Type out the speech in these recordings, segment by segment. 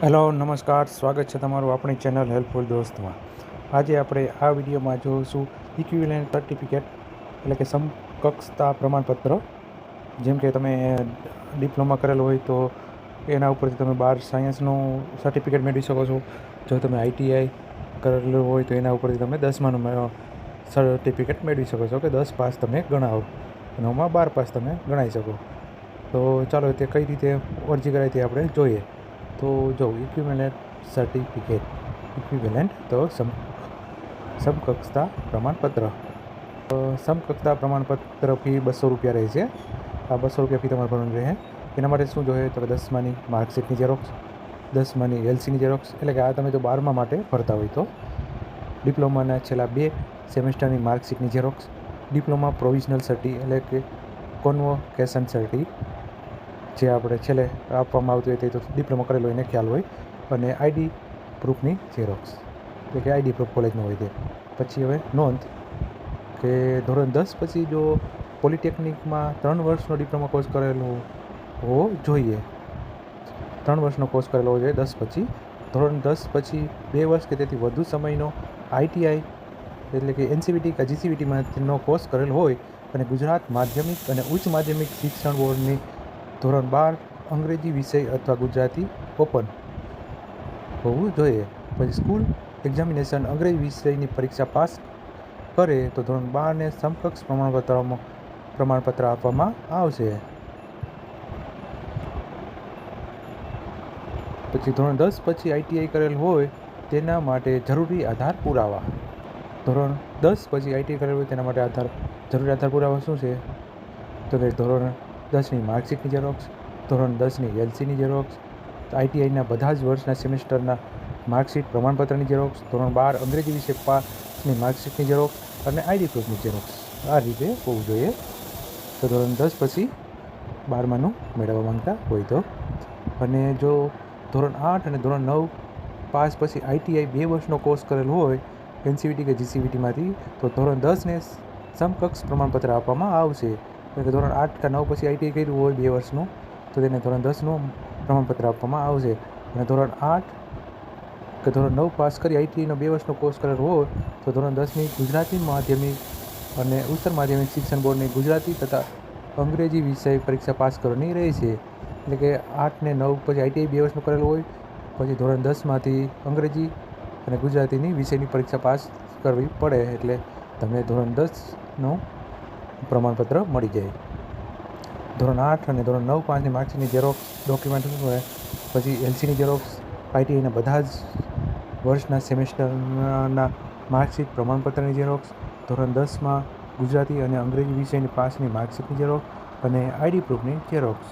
Hello, નમસ્કાર. સ્વાગત છે તમારું આપણી ચેનલ હેલ્પફુલ દોસ્તમાં. આજે આપણે આ વિડીયોમાં જોઈશું ઇક્વિલેન્ટ સર્ટિફિકેટ એટલે કે સમકક્ષતા પ્રમાણપત્ર. જેમ કે તમે ડિપ્લોમા કરેલો હોય તો એના ઉપરથી તમે બાર સાયન્સનું સર્ટિફિકેટ મેળવી શકો છો. જો તમે આઈટીઆઈ કરેલું હોય તો એના ઉપરથી તમે દસમાનું સર્ટિફિકેટ મેળવી શકો છો. કે દસ પાસ તમે ગણાવો. નવમાં બાર પાસ તમે ગણાવી શકો. તો ચાલો, તે કઈ રીતે અરજી કરાય તે આપણે જોઈએ. તો જો ઇક્વિવેલન્ટ સર્ટિફિકેટ ઇક્વિવેલન્ટ તો સમ સમકક્ષતા પ્રમાણપત્ર સમકક્ષતા પ્રમાણપત્ર ફી બસો રૂપિયા રહે છે. આ બસો રૂપિયા ફી તમારે ભરવાની રહે એના માટે શું જોઈએ? તો દસમાની માર્કશીટની ઝેરોક્ષ દસમાની એલસીની ઝેરોક્ષ એટલે કે આ તમે જો બારમા માટે ભરતા હોય તો. ડિપ્લોમાના છેલ્લા બે સેમેસ્ટરની માર્કશીટની ઝેરોક્ષ ડિપ્લોમા પ્રોવિઝનલ સર્ટી એટલે કે કોન્વોકેશન સર્ટી જે આપણે છેલ્લે આપવામાં આવતું હોય તે ડિપ્લોમા કરેલો એને ખ્યાલ હોય. અને આઈડી પ્રૂફની ઝેરોક્સ એટલે કે આઈડી પ્રૂફ કોલેજનો હોય તે. પછી હવે નોંધ કે ધોરણ દસ પછી જો પોલિટેકનિકમાં ત્રણ વર્ષનો ડિપ્લોમા કોર્સ કરેલો હોવો જોઈએ. ત્રણ વર્ષનો કોર્સ કરેલો હોવો જોઈએ દસ પછી. ધોરણ દસ પછી બે વર્ષ કે તેથી વધુ સમયનો આઈટીઆઈ એટલે કે એનસીવીટી કે જીસીવીટીમાંનો કોર્સ કરેલો હોય. અને ગુજરાત માધ્યમિક અને ઉચ્ચ માધ્યમિક શિક્ષણ બોર્ડની ધોરણ બાર, અંગ્રેજી વિષય અથવા ગુજરાતી ઓપન હોવું જોઈએ. પછી સ્કૂલ એક્ઝામિનેશન અંગ્રેજી વિષયની પરીક્ષા પાસ કરે તો ધોરણ બારને સમકક્ષ પ્રમાણપત્રમાં પ્રમાણપત્ર આપવામાં આવશે. પછી ધોરણ દસ પછી આઈટીઆઈ કરેલ હોય તેના માટે જરૂરી આધાર પુરાવા. ધોરણ દસ પછી આઈટીઆઈ કરેલ હોય તેના માટે આધાર, જરૂરી આધાર પુરાવા શું છે? તો કે ધોરણ દસની માર્કશીટની ઝેરોક્સ, ધોરણ દસની એલસીની ઝેરોક્સ, આઈટીઆઈના બધા જ વર્ષના સેમેસ્ટરના માર્કશીટ પ્રમાણપત્રની ઝેરોક્સ, ધોરણ બાર અંગ્રેજી વિષય પાસની માર્કશીટની ઝેરોક્સ અને આઈડી પ્રૂફની ઝેરોક્સ. આ રીતે હોવું જોઈએ. તો ધોરણ દસ પછી બારમાનું મેળવવા માંગતા હોય તો. અને જો ધોરણ આઠ અને ધોરણ નવ પાસ પછી આઈટીઆઈ બે વર્ષનો કોર્સ કરેલો હોય એનસીવીટી કે જીસીવીટીમાંથી તો ધોરણ દસને સમકક્ષ પ્રમાણપત્ર આપવામાં આવશે. કે ધોરણ આઠ કે નવ પછી આઈટીઆઈ કર્યું હોય બે વર્ષનું, તો તેને ધોરણ દસનું પ્રમાણપત્ર આપવામાં આવશે. અને ધોરણ આઠ કે ધોરણ નવ પાસ કરી આઈટીઆઈનો બે વર્ષનો કોર્સ કરેલો હોય, તો ધોરણ દસની ગુજરાતી માધ્યમિક અને ઉત્તર માધ્યમિક શિક્ષણ બોર્ડની ગુજરાતી તથા અંગ્રેજી વિષય પરીક્ષા પાસ કરવાની રહે છે. એટલે કે આઠ ને નવ પછી આઈટીઆઈ બે વર્ષનું કરેલું હોય, પછી ધોરણ દસમાંથી અંગ્રેજી અને ગુજરાતીની વિષયની પરીક્ષા પાસ કરવી પડે. એટલે તમે ધોરણ દસનું પ્રમાણપત્ર મળી જાય. ધોરણ આઠ અને ધોરણ નવ પાંચની માર્કશીટની ઝેરોક્સ ડોક્યુમેન્ટ પછી એલસીની ઝેરોક્સ આઈટીઆઈના બધા જ વર્ષના સેમેસ્ટરના માર્કશીટ, પ્રમાણપત્રની ઝેરોક્સ ધોરણ દસમાં ગુજરાતી અને અંગ્રેજી વિષયની પાસની માર્કશીટની ઝેરોક્સ અને આઈડી પ્રૂફની ઝેરોક્સ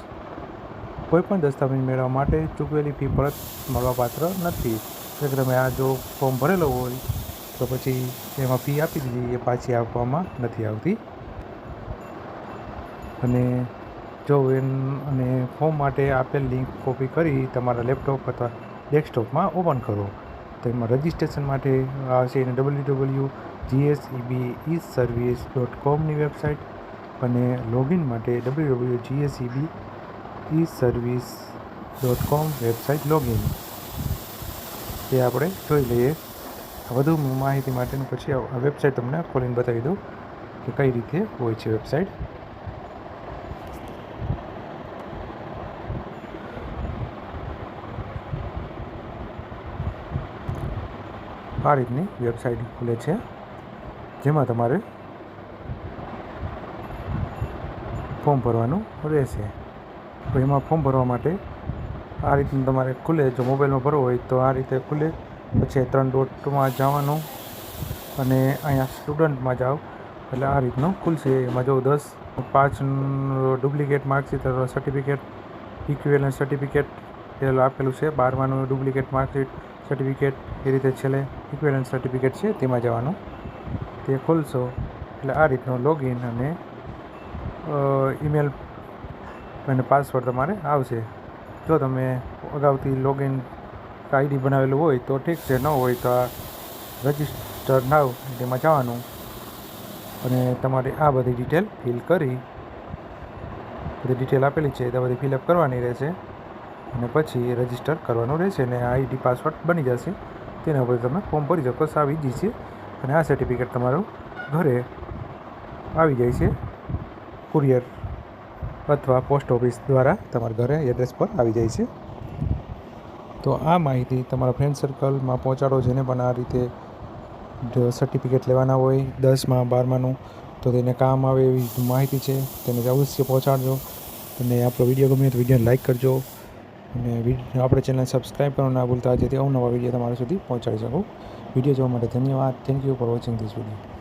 કોઈપણ દસ્તાવેજ મેળવવા માટે ચૂકવેલી ફી પરત મળવાપાત્ર નથી. એટલે તમે આ જો ફોર્મ ભરેલો હોય, તો પછી એમાં ફી આપી દીધી, એ પાછી આપવામાં નથી આવતી. અને જો એમ અને ફોર્મ માટે આપેલ લિંક કોપી કરી તમારા લેપટોપ અથવા ડેસ્કટોપમાં ઓપન કરો. તો એમાં રજિસ્ટ્રેશન માટે આવશે એને W W GSEB E service dot કોમની website અને લોગિન માટે W W GSEB E service dot com website login. એ આપણે જોઈ લઈએ. વધુ માહિતી માટેનું પછી આ વેબસાઇટ તમને ખોલીને બતાવી દઉં કે કઈ રીતે હોય છે વેબસાઇટ. આ રીતની વેબસાઇટ ખુલે છે, જેમાં તમારે ફોર્મ ભરવાનું રહેશે. તો એમાં ફોર્મ ભરવા માટે આ રીતનું તમારે ખુલે. જો મોબાઈલમાં ભરવો હોય તો આ રીતે ખુલે. પછી ત્રણ ડોટમાં જવાનું અને અહીંયા સ્ટુડન્ટમાં જાઓ. એટલે આ રીતનું ખુલશે. એમાં જો દસ પાંચ duplicate marksheet certificate equivalent certificate એ આપેલું છે. બારમાનું ડુપ્લિકેટ માર્કશીટ સર્ટિફિકેટ એ રીતે છેલ્લે ઇક્વિવેલન્ટ સર્ટિફિકેટ છે, તેમાં જવાનું. તે ખોલશો, એટલે આ રીતનું લોગિન અને ઈમેલ અને પાસવર્ડ તમારે આવશે. જો તમે અગાઉથી લોગિન આઈડી બનાવેલું હોય તો ઠીક છે, ન હોય તો આ રજિસ્ટર નાવ તેમાં જવાનું. અને તમારે આ બધી ડિટેલ ફિલ કરી. બધી ડિટેલ આપેલી છે તે બધી ફિલઅપ કરવાની રહેશે. અને પછી રજિસ્ટર કરવાનું રહેશે અને આઈડી પાસવર્ડ બની જશે. તેના ઉપર તમે ફોર્મ ભરી શકો, સાવ આવી જશે અને આ સર્ટિફિકેટ તમારું ઘરે આવી જાય છે. કુરિયર અથવા પોસ્ટ ઓફિસ દ્વારા તમારા ઘરે એડ્રેસ પર આવી જાય છે. તો આ માહિતી તમારા ફ્રેન્ડ સર્કલમાં પહોંચાડો, જેને પણ આ રીતે સર્ટિફિકેટ લેવાના હોય, દસમાં, બારમાનું, તો તેને કામ આવે એવી માહિતી છે. તેને અવશ્ય પહોંચાડજો. અને આપણો વીડિયો ગમે તો વિડીયોને લાઇક કરજો. અને વીડિયો આપણે ચેનલ સબસ્ક્રાઈબ કરવાનું ના ભૂલતા, જેથી અવનવા વીડિયો તમારા સુધી પહોંચાડી શકું. વીડિયો જોવા માટે ધન્યવાદ. Thank you for watching this video